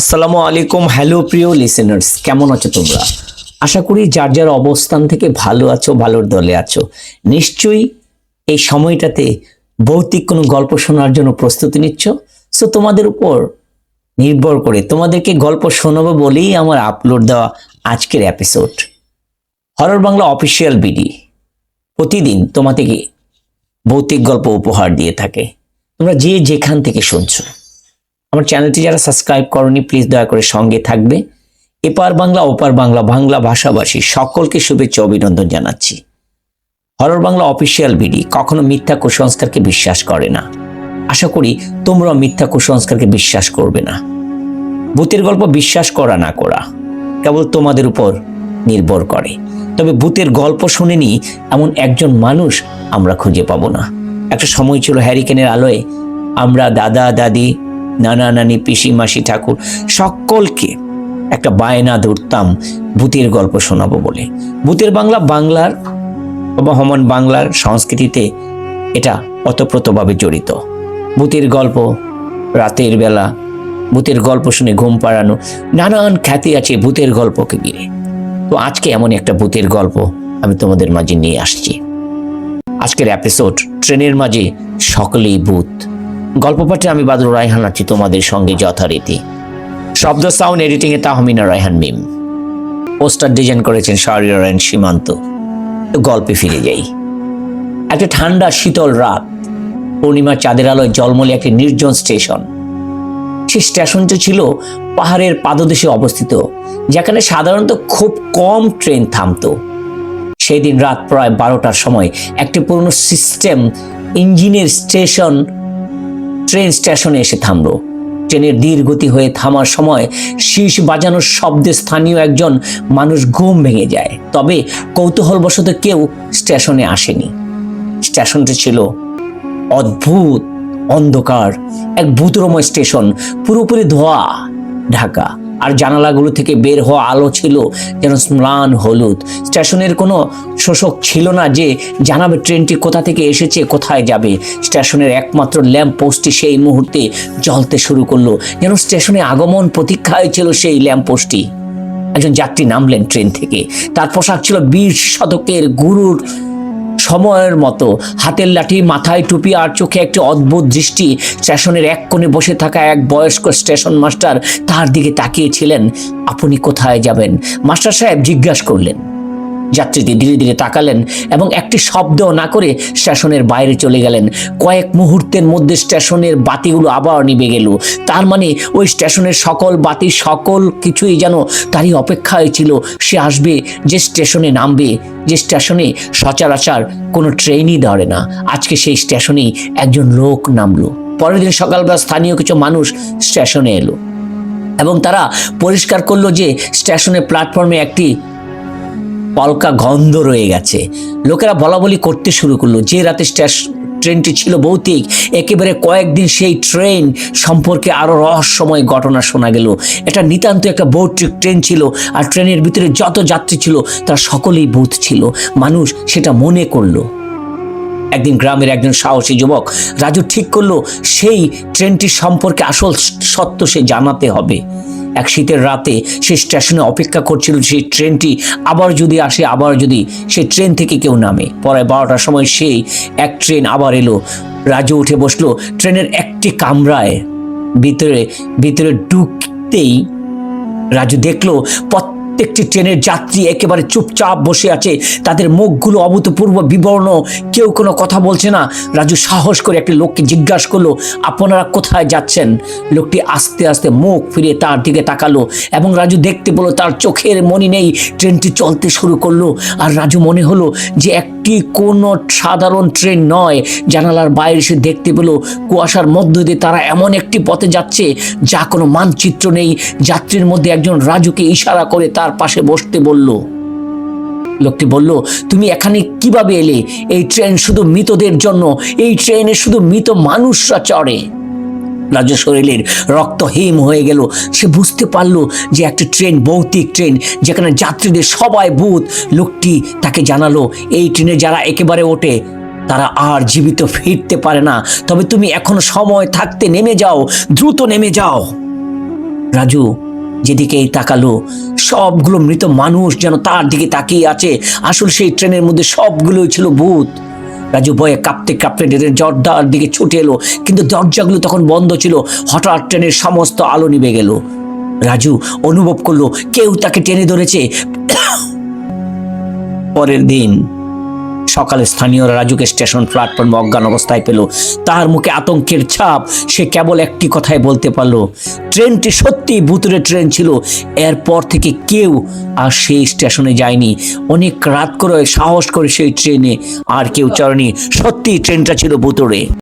আসসালামু আলাইকুম, হ্যালো প্রিয় লিসেনার্স কেমন আছো তোমরা? আশা করি যার যার অবস্থান থেকে ভালো আছো, ভালোর দলে আছো, নিশ্চয়ই এই সময়টাতে ভৌতিক কোনো গল্প শোনার জন্য প্রস্তুতি নিচ্ছ। সো তোমাদের উপর নির্ভর করে তোমাদেরকে গল্প শোনাবো বলেই আমার আপলোড দেওয়া আজকের episode horror Bangla official BD প্রতিদিন তোমাদেরকে ভৌতিক গল্প উপহার দিয়ে থাকে। তোমরা যে যেখান থেকে শুনছো। আমার চ্যানেলটি যারা সাবস্ক্রাইব করনি প্লিজ দয়া করে সঙ্গে থাকবে। এপার বাংলা, ওপার বাংলা বাংলা ভাষাভাষী সকলকে শুভেচ্ছা অভিনন্দন জানাচ্ছি। হরর বাংলা অফিসিয়াল ভিডি কখনো মিথ্যা কুসংস্কারকে বিশ্বাস করে না। আশা করি তোমরা মিথ্যা কুসংস্কারকে বিশ্বাস করবে না। ভূতের গল্প বিশ্বাস করা না করা কেবল তোমাদের উপর নির্ভর করে। তবে ভূতের গল্প শুনেনি এমন একজন মানুষ আমরা খুঁজে পাবো না। একটা সময় ছিল হ্যারিকেনের আলোয়, আমরা দাদা, দাদি নানা নানি পিসি মাসি ঠাকুর, সকলকে একটা বায়না ধরতাম ভূতের গল্প শোনাবো বলে। ভূতের বাংলা বাংলার অবহমান বাংলার সংস্কৃতিতে এটা অতপ্রতভাবে জড়িত। ভূতের গল্প রাতের বেলা, ভূতের গল্প শুনে ঘুম পাড়ানো, নানান খ্যাতি আছে ভূতের গল্পকে ঘিরে। তো আজকে এমন একটা ভূতের গল্প আমি তোমাদের মাঝে নিয়ে আসছি। আজকের এপিসোড ট্রেনের মাঝে সকলেই ভূত। গল্প পাঠে আমি বাদল রায়হান আছি তোমাদের সঙ্গে যথারীতি। শব্দ সাউন্ড এডিটিং এ তাহমিনা রায়হান মিম পোস্টার ডিজাইন করেছেন শাহরিয়ারায়ণ সীমান্ত। তো গল্পে ফিরে যাই। একটা ঠান্ডা, শীতল রাত। পূর্ণিমার চাঁদের আলোয় জলমলে একটি নির্জন স্টেশন। সেই স্টেশনটি ছিল পাহাড়ের পাদদেশে অবস্থিত, যেখানে সাধারণত খুব কম ট্রেন থামতো। সেই দিন রাত প্রায় বারোটার সময় একটি পুরনো সিস্টেম ইঞ্জিনের স্টেশন ট্রেন স্টেশনে এসে থামল। ট্রেনের ধীর গতি হয়ে থামার সময় শীষ বাজানোর শব্দে স্থানীয় একজন মানুষ ঘুম ভেঙে যায়। তবে কৌতূহলবশত কেউ স্টেশনে আসেনি। স্টেশনটি ছিল অদ্ভুত, অন্ধকার, এক ভূতরময় স্টেশন, পুরোপুরি ধোয়া, ঢাকা। আর জানালাগুলো থেকে বের হওয়া আলো ছিল যেন ম্লান হলুদ। স্টেশনের কোনো শোষক ছিল না যে জানাবে ট্রেনটি কোথা থেকে এসেছে, কোথায় যাবে। স্টেশনের একমাত্র ল্যাম্প পোস্টটি সেই মুহূর্তে জ্বলতে শুরু করল, যেন স্টেশনে আগমন প্রতীক্ষায় ছিল সেই ল্যাম্প পোস্টটি। একজন যাত্রী নামলেন ট্রেন থেকে। তার পোশাক ছিল বিশ শতকের গুরুর সময়ের মতো। হাতের লাঠি, মাথায় টুপি আর চোখে একটি অদ্ভুত দৃষ্টি, স্টেশনের এক কোণে বসে থাকা এক বয়স্ক স্টেশন মাস্টার তার দিকে তাকিয়েছিলেন আপনি কোথায় যাবেন? মাস্টার সাহেব জিজ্ঞাসা করলেন। যাত্রীটি ধীরে ধীরে তাকালেন এবং একটি শব্দ না করে স্টেশনের বাইরে চলে গেলেন। কয়েক মুহূর্তের মধ্যে স্টেশনের বাতিগুলো আবার নিভে গেল। তার মানে ওই স্টেশনের সকল বাতি সকল কিছুই যেন তারই অপেক্ষায় ছিল। সে আসবে যে স্টেশনে নামবে, যে স্টেশনে সচরাচর কোনো ট্রেনই ধরে না। আজকে সেই স্টেশনেই একজন লোক নামলো। পরের দিন সকালবেলা স্থানীয় কিছু মানুষ স্টেশনে এলো এবং তারা পরিষ্কার করল যে স্টেশনের প্ল্যাটফর্মে একটি পলকা গন্ধ রয়ে গেছে। লোকেরা বলা বলি করতে শুরু করল। যে রাতে ট্রেনটি ছিল ভৌতিক, একেবারে কয়েকদিন সেই ট্রেন সম্পর্কে আরও রহস্যময় ঘটনা শোনা গেল। এটা নিতান্ত একটা ভৌতিক ট্রেন ছিল আর ট্রেনের ভিতরে যত যাত্রী ছিল, তারা সকলেই ভূত ছিল। মানুষ সেটা মনে করল। একদিন গ্রামের একজন সাহসী যুবক রাজু ঠিক করল, সেই ট্রেনটি সম্পর্কে আসল সত্য সে জানাতে হবে। এক শীতের রাতে সে স্টেশনে অপেক্ষা করছিল সেই ট্রেনটি আবার যদি আসে, আবার যদি সে ট্রেন থেকে কেউ নামে। পরে বারোটার সময় সেই এক ট্রেন আবার এলো রাজু উঠে বসল ট্রেনের একটি কামরায়। ভিতরে ভিতরে ঢুকতেই রাজু দেখল প্রত্যেকটি ট্রেনের যাত্রী একেবারে চুপচাপ বসে আছে। তাদের মুখগুলো অভূতপূর্ব বিবর্ণ। কেউ কোনো কথা বলছে না। রাজু সাহস করে একটি লোককে জিজ্ঞাসা করল, আপনারা কোথায় যাচ্ছেন? লোকটি আস্তে আস্তে মুখ ফিরে তার দিকে তাকালো এবং রাজু দেখতে পেল তার চোখের মনি নেই। ট্রেনটি চলতে শুরু করল আর রাজু মনে হলো যে একটি কোনো সাধারণ ট্রেন নয়। জানালার বাইরে সে দেখতে পেল, কুয়াশার মধ্য দিয়ে তারা এমন একটি পথে যাচ্ছে যা কোনো মানচিত্র নেই। যাত্রীর মধ্যে একজন রাজুকে ইশারা করে তার পাশে বসতে বলল। লোকটি বলল, তুমি এখানে কীভাবে এলে? এই ট্রেন শুধু মৃতদের জন্য, এই ট্রেনে শুধু মৃত মানুষরা চড়ে। রাজু শরীরের রক্ত হিম হয়ে গেল। সে বুঝতে পারল যে একটা ট্রেন ভৌতিক ট্রেন, যেখানে যাত্রীদের সবাই ভূত। লোকটি তাকে জানালো, এই ট্রেনে যারা একেবারে ওঠে, তারা আর জীবিত ফিরতে পারে না। তবে তুমি এখন সময় থাকতে নেমে যাও, দ্রুত নেমে যাও। রাজু যেদিকেই তাকালো, সবগুলো মৃত মানুষ যেন তার দিকে তাকিয়ে আছে। আসল সেই ট্রেনের মধ্যে সবগুলোই ছিল ভূত। রাজু ভয়ে কাঁপতে কাঁপতে ট্রেনের দরজার দিকে ছুটে এলো, কিন্তু দরজাগুলো তখন বন্ধ ছিল। হঠাৎ ট্রেনের সমস্ত আলো নিভে গেল। রাজু অনুভব করল, কেউ তাকে টেনে ধরেছে। পরের দিন সকালে স্থানীয়রা রাজুকে স্টেশন প্ল্যাটফর্মে অজ্ঞান অবস্থায় পেল। তাহার মুখে আতঙ্কের ছাপ। সে কেবল একটি কথাই বলতে পারল, ট্রেনটি সত্যি ভুতুরে ট্রেন ছিল। এরপর থেকে কেউ আর সেই স্টেশনে যায়নি। অনেক রাত করে সাহস করে সেই ট্রেনে আর কেউ চড়েনি। সত্যি ট্রেনটা ছিল ভুতুরে।